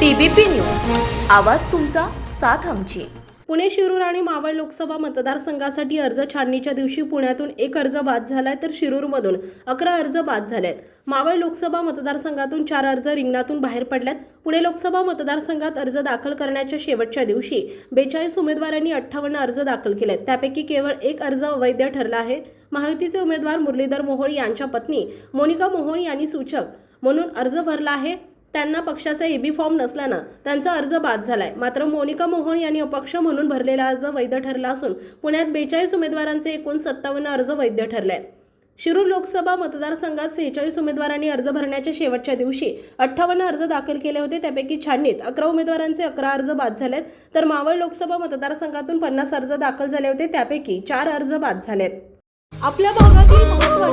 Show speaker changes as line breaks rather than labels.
TBP news. आवाज तुमचा साथ आमची.
पुणे शिरूर आणि मावळ लोकसभा मतदारसंघासाठी अर्ज छाननीच्या दिवशी पुण्यातून एक अर्ज बाद झालाय तर शिरूरमधून अकरा अर्ज बाद झालेत. मावळ लोकसभा मतदारसंघातून चार अर्ज रिंगणातून बाहेर पडल्यात. पुणे लोकसभा मतदारसंघात अर्ज दाखल करण्याच्या शेवटच्या दिवशी बेचाळीस उमेदवारांनी अठ्ठावन्न अर्ज दाखल केलेत. त्यापैकी केवळ एक अर्ज अवैध ठरला आहे. महायुतीचे उमेदवार मुरलीधर मोहोळ यांच्या पत्नी मोनिका मोहोळ यांनी सूचक म्हणून अर्ज भरला आहे. त्यांना पक्षाचा एबी फॉर्म नसल्यानं त्यांचा अर्ज बाद झालाय. मात्र मोनिका मोहन यांनी अपक्ष म्हणून भरलेला अर्ज वैध ठरला असून पुण्यात बेचाळीस उमेदवारांचे एकूण सत्तावन्न अर्ज वैध ठरले आहेत. शिरूर लोकसभा मतदारसंघात सेहेचाळीस उमेदवारांनी अर्ज भरण्याच्या शेवटच्या दिवशी अठ्ठावन्न अर्ज दाखल केले होते. त्यापैकी छाननीत अकरा उमेदवारांचे अकरा अर्ज बाद झालेत. तर मावळ लोकसभा मतदारसंघातून पन्नास अर्ज दाखल झाले होते. त्यापैकी चार अर्ज बाद झालेत. आपल्या भागातील